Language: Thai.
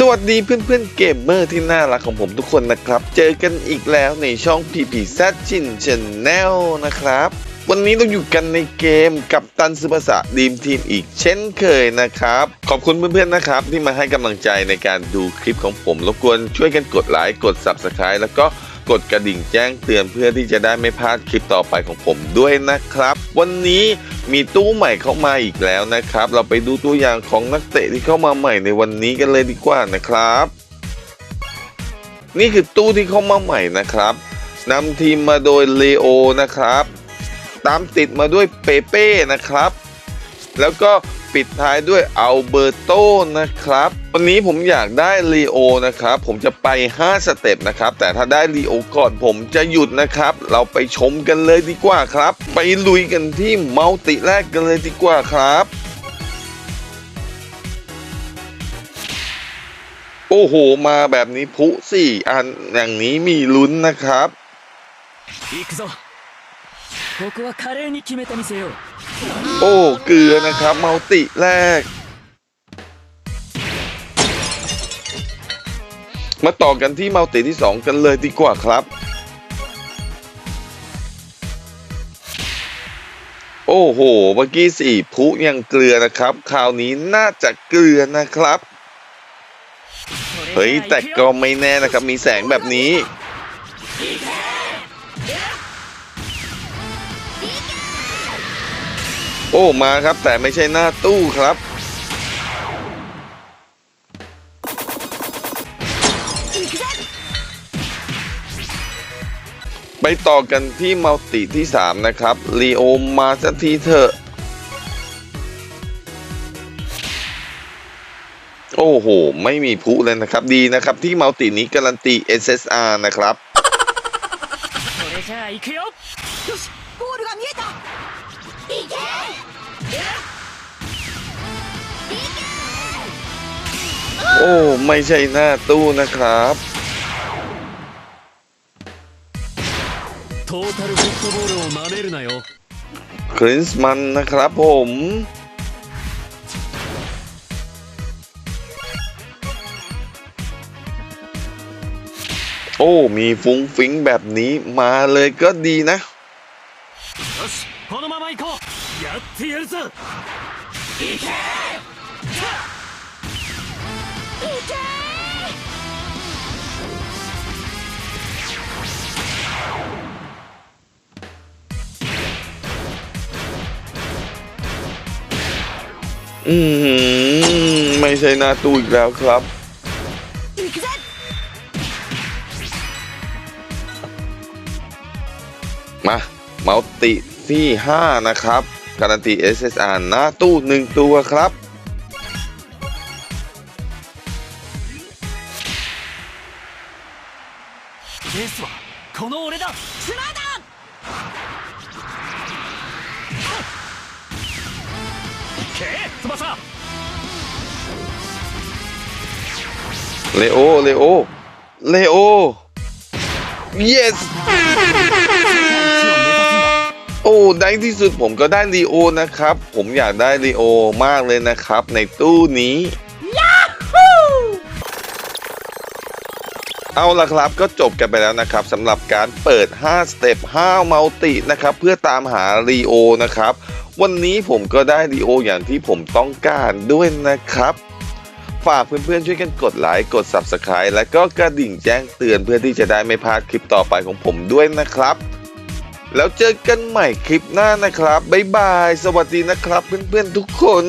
สวัสดีเพื่อนๆเกมเมอร์ที่น่ารักของผมทุกคนนะครับ เจอกันอีกแล้วในช่อง PP z ชิน Channel นะครับ วันนี้เราอยู่กันในเกมกับตันซึภาษาดีมทีมอีกเช่นเคยนะครับ ขอบคุณเพื่อนๆนะครับ ที่มาให้กำลังใจในการดูคลิปของผม รบกวนช่วยกันกดไลค์กด Subscribe แล้วก็กดกระดิ่งแจ้งเตือนเพื่อที่จะได้ไม่พลาดคลิปต่อไปของผมด้วยนะครับ วันนี้ มีตู้ใหม่เข้ามาอีกแล้วนะครับ เราไปดูตัวอย่างของนักเตะที่เข้ามาใหม่ในวันนี้กันเลยดีกว่านะครับ นี่คือตู้ที่เข้ามาใหม่นะครับนำทีมมาโดยเลโอนะครับ ตามติดมาด้วยเปเป้นะครับ แล้วก็ ปิดท้ายด้วยอัลเบอร์โตนะครับวันนี้ผมอยากได้ลีโอนะครับ ผมจะไป 5 สเต็ปนะครับ แต่ถ้าได้ลีโอก่อนผมจะหยุดนะครับ เราไปชมกันเลยดีกว่าครับ ไปลุยกันที่มัลติแรกกันเลยดีกว่าครับโอ้โห มาแบบนี้พุสี่อันอย่างนี้มีลุ้นนะครับ โอ้เกลือนะครับมัลติแรก มาต่อกันที่มัลติที่ 2 กันเลยดีกว่าครับ โอ้โหเมื่อกี้สี่พุยังเกลือนะครับ คราวนี้น่าจะเกลือนะครับ เฮ้ย แต่ก็ไม่แน่นะครับ มีแสงแบบนี้ โอ้ มาครับ แต่ไม่ใช่หน้าตู้ครับ ไปต่อกันที่มัลติที่ 3 นะครับลีโอมาสักทีเถอะ โอ้โห ไม่มีพุเลยนะครับ ดีนะครับ ที่มัลตินี้การันตี SSR นะครับ それじゃあ行くよよしゴールが見えたいけ โอ้ ไม่ใช่หน้าตู้นะครับ トータルフットボールを真似るなよ คริสมันนะครับผม โอ้ มีฟุ้งฟิ้งแบบนี้มาเลยก็ดีนะ よしこのまま行こう やってやるぞอืมไม่ใช่หน้าตู้อีกแล้วครับ 行くぜ มาเมาติที่ 5 นะครับ การันตี SSR หน้าตู้ 1 ตัวครับ เลโอ เลโอ เลโอ yes โอ้ได้ที่สุดผมก็ได้ลีโอนะครับ ผมอยากได้ลีโอมากเลยนะครับ ในตู้นี้เอาละครับก็จบกันไปแล้วนะครับสำหรับการเปิด 5 สเต็ป5มัลตินะครับเพื่อตามหาลีโอนะครับ วันนี้ผมก็ได้ลีโออย่างที่ผมต้องการด้วยนะครับ ฝากเพื่อนๆช่วยกันกดไลค์กด Subscribe และก็กระดิ่งแจ้งเตือนเพื่อที่จะได้ไม่พลาดคลิปต่อไปของผมด้วยนะครับ แล้วเจอกันใหม่คลิปหน้านะครับ บ๊ายบาย สวัสดีนะครับ เพื่อนๆทุกคน